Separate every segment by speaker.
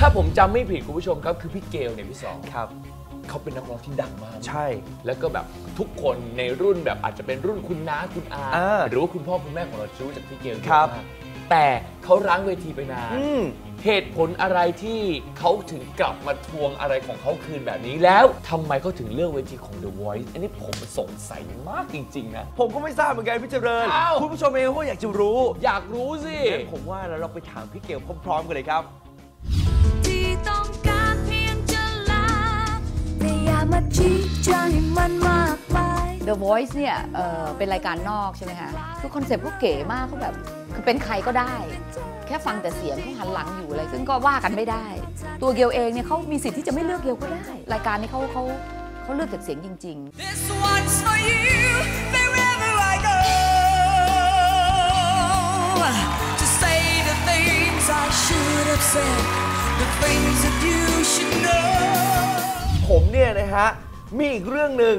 Speaker 1: ถ้าผมจำไม่ผิดคุณผู้ชมครับคือพี่เกลเนี่ยพี่สอง
Speaker 2: ครับ
Speaker 1: เขาเป็นนักร้องที่ดังมาก
Speaker 2: ใช่
Speaker 1: แล้วก็แบบทุกคนในรุ่นแบบอาจจะเป็นรุ่นคุณน้าคุณอา
Speaker 2: อ่า
Speaker 1: หรือว่าคุณพ่อคุณแม่ของเราจะรู้จักพี่เกลเยอะ
Speaker 2: ครับ
Speaker 1: มากแต่เขาร้างเวทีไปนาน
Speaker 2: อืม
Speaker 1: เหตุผลอะไรที่เขาถึงกลับมาทวงอะไรของเขาคืนแบบนี้แล้วทำไมเขาถึงเลือกเวทีของ The Voice อันนี้ผมสงสัยมากจริงๆนะ
Speaker 2: ผมก็ไม่ทราบเหมือนกันพี่เจริญ
Speaker 1: อ้าว
Speaker 2: คุณผู้ชมเองก็อยากจะรู้
Speaker 1: อยากรู้สิ
Speaker 2: งั้นผมว่าแล้วเราไปถามพี่เกลพร้อมๆกันเลยครับ
Speaker 3: มาชี้ใจมันมากไป
Speaker 4: The Voice เนี่ยเอ่อเป็นรายการนอกใช่ไหมคะคือคอนเซ็ปต์เขาเก๋มากเขาแบบคือเป็นใครก็ได้ แค่ฟังแต่เสียงเขาหันหลังอยู่อะไรซึ่งก็ว่ากันไม่ได้ ตัวเกลเองเนี่ยเขามีสิทธิ์ที่จะไม่เลือกเกลก็ได้ รายการนี้เขาเขาเขาเลือกจากเสียงจริงๆ
Speaker 3: This one's for you wherever I go to say the things I should have said the things that you should know
Speaker 2: ผมเนี่ยนะฮะ มีอีกเรื่องหนึ่ง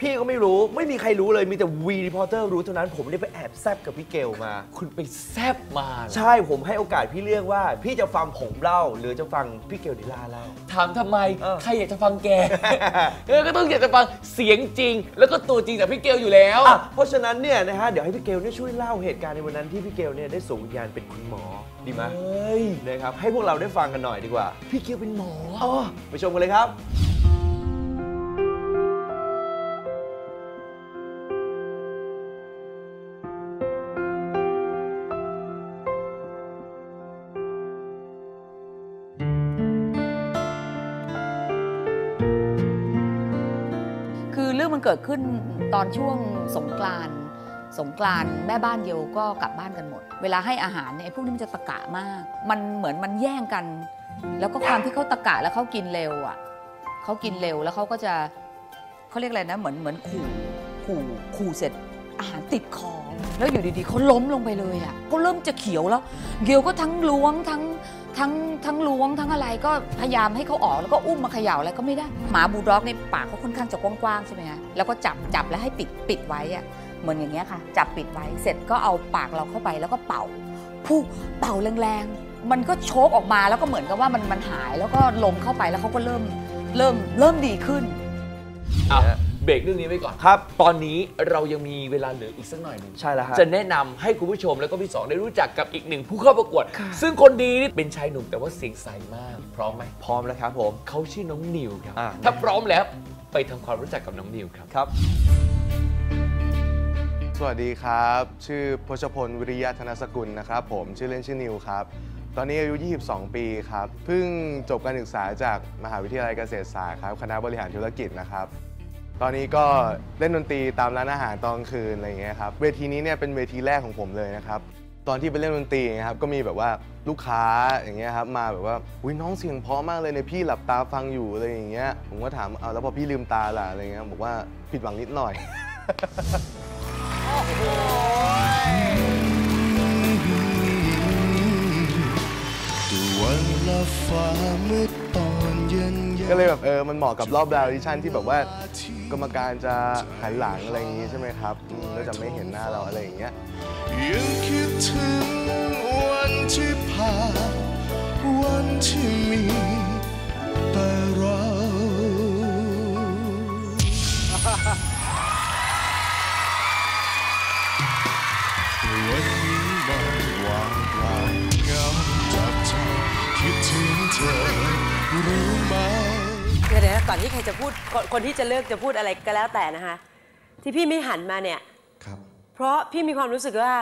Speaker 2: พี่ก็ไม่รู้ไม่มีใครรู้เลยมีแต่วีรีพอร์เตอร์รู้เท่านั้นผมได้ไปแอบแซบกับพี่เกลมา
Speaker 1: คุณไปแซบมาเหรอ
Speaker 2: ใช่ผมให้โอกาสพี่เลือกว่า พี่จะฟังผมเล่า หรือจะฟังพี่เกลดิลาเล่า
Speaker 1: ถามทำไม
Speaker 2: เออ
Speaker 1: ใครอยากจะฟังแก เออก็ต้องอยากจะฟังเสียงจริง แล้วก็ตัวจริงจากพี่เกลอยู่แล้ว
Speaker 2: อะเพราะฉะนั้นเนี่ยนะฮะเดี๋ยวให้พี่เกลเนี่ยช่วยเล่าเหตุการณ์ในวันนั้นที่พี่เกลเนี่ยได้ส่งวิญญาณเป็นคุณหมอดีไหม
Speaker 1: เฮ้ย
Speaker 2: นะครับให้พวกเราได้ฟังกันหน่อยดีกว่า
Speaker 1: พี่เกลเป็นหมอ
Speaker 2: อ๋อไปชมกันเลยครับ
Speaker 4: เกิดขึ้นตอนช่วงสงกรานสงกรานแม่บ้านเดียวก็กลับบ้านกันหมด เวลาให้อาหารเนี่ยพวกนี้มันจะตะกะมาก มันเหมือนมันแย่งกัน แล้วก็ความที่เขาตะกะแล้วเขากินเร็วอะเขากินเร็วแล้วเขาก็จะเขาเรียกอะไรนะเหมือนเหมือนขู่ขู่ขู่เสร็จ อาหารติดคอแล้วอยู่ดีๆเขาล้มลงไปเลยอะเขาเริ่มจะเขียวแล้ว เกียวก็ทั้งล้วงทั้งทั้งทั้งล้วงทั้งอะไรก็พยายามให้เขาออกแล้วก็อุ้มมาเขย่าอะไรก็ไม่ได้ หมาบูลด็อกในปากเขาค่อนข้างจะกว้างๆใช่ไหมคะแล้วก็จับจับแล้วให้ปิดปิดไว้อะเหมือนอย่างเงี้ยค่ะ จับปิดไว้เสร็จก็เอาปากเราเข้าไปแล้วก็เป่าผู้เป่าแรงๆมันก็โชกออกมาแล้วก็เหมือนกับว่ามันมันหายแล้วก็ลมเข้าไปแล้วเขาก็เริ่มเริ่มเริ่มดีขึ้น
Speaker 1: เบรกเรื่องนี้ไว้ก่อน
Speaker 2: ครับ
Speaker 1: ตอนนี้เรายังมีเวลาเหลืออีกสักหน่อยหนึ่ง
Speaker 2: ใช่แล้วฮะ
Speaker 1: จะแนะนำให้คุณผู้ชมแล้วก็พี่สองได้รู้จักกับอีกหนึ่งผู้เข้าประกวด ซึ่งคนดีนี่เป็นชายหนุ่มแต่ว่าเสียงใสมาก พร้อมไหม
Speaker 2: พร้อมแล้วครับผม
Speaker 1: เขาชื่อน้องนิวครับ
Speaker 2: อ่า
Speaker 1: ถ้าพร้อมแล้วไปทำความรู้จักกับน้องนิวครับ
Speaker 2: ครับ
Speaker 5: สวัสดีครับ ชื่อพชพลวิริยะธนสกุลนะครับผมชื่อเล่นชื่อนิวครับ ตอนนี้อายุ 22 ปีครับ เพิ่งจบการศึกษาจากมหาวิทยาลัยเกษตรศาสตร์ครับ คณะบริหารธุรกิจนะครับ ตอนนี้ก็เล่นดนตรีตามร้านอาหารตอนกลางคืนอะไรอย่างเงี้ยครับเวทีนี้เนี่ยเป็นเวทีแรกของผมเลยนะครับตอนที่ไปเล่นดนตรีนะครับก็มีแบบว่าลูกค้าอย่างเงี้ยครับมาแบบว่าอุ้ยน้องเสียงเพราะมากเลยเนี่ยพี่หลับตาฟังอยู่อะไรอย่างเงี้ยผมก็ถามเอาแล้วพอพี่ลืมตาล่ะอะไรเงี้ยบอกว่าผิดหวังนิดหน่อย
Speaker 6: ฟ้าเมื่อตอนเย็นๆ
Speaker 5: ก็เลยแบบเออมันเหมาะกับรอบดาวดิชั่นที่แบบว่ากรรมการจะหันหลังอะไรอย่างงี้ใช่ไหมครับอืมแล้วจะไม่เห็นหน้าเราอะไรอย่างเงี้ย
Speaker 6: รู้ไหม
Speaker 7: เดี๋ยวนะก่อนที่ใครจะพูดคนคนที่จะเลือกจะพูดอะไรก็แล้วแต่นะคะ ที่พี่ไม่หันมาเนี่ย
Speaker 6: ครับ
Speaker 7: เพราะพี่มีความรู้สึกว่า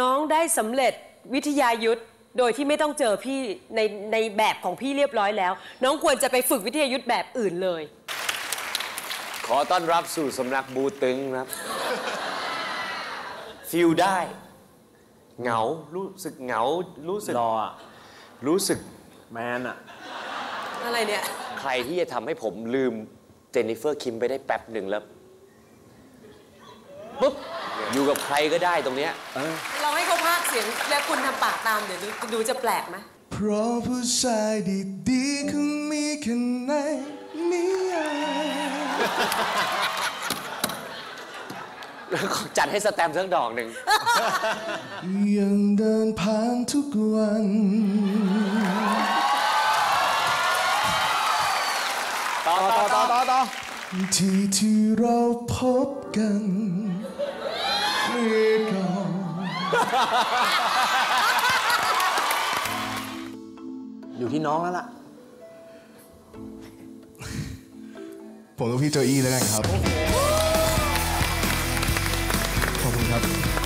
Speaker 7: น้องได้สำเร็จวิทยายุทธโดยที่ไม่ต้องเจอพี่ในในแบบของพี่เรียบร้อยแล้ว น้องควรจะไปฝึกวิทยายุทธแบบอื่นเลย
Speaker 8: ขอต้อนรับสู่สำนักบูตึงครับ ฟิลได้ เหงา รู้สึกเหงา รู้สึก
Speaker 9: รออะ
Speaker 8: รู้สึก
Speaker 9: แมนอะ
Speaker 7: อะไรเนี่ย
Speaker 8: ใครที่จะทำให้ผมลืมเจนนิเฟอร์คิมไปได้แป๊บหนึ่งแล้วปุ๊บอยู่กับใครก็ได้ตรงเนี้ย
Speaker 7: เราให้เขาพากย์เสียงแล้วคุณทำปากตามเดี๋ยวดูดูจะแปลกไหม
Speaker 6: เพราะผู้ชายดีๆคงมีแค่ในนิยาย
Speaker 8: จัดให้สแตมป์ทั้งดอกหนึ่ง
Speaker 6: ยังเดินผ่านทุกวัน ที่ที่เราพบกันเมื่อก่อน
Speaker 2: อยู่ที่น้องแล้วล่ะ
Speaker 6: ผมกับพี่โจอี้แล้วกันครับ ขอบคุณครับ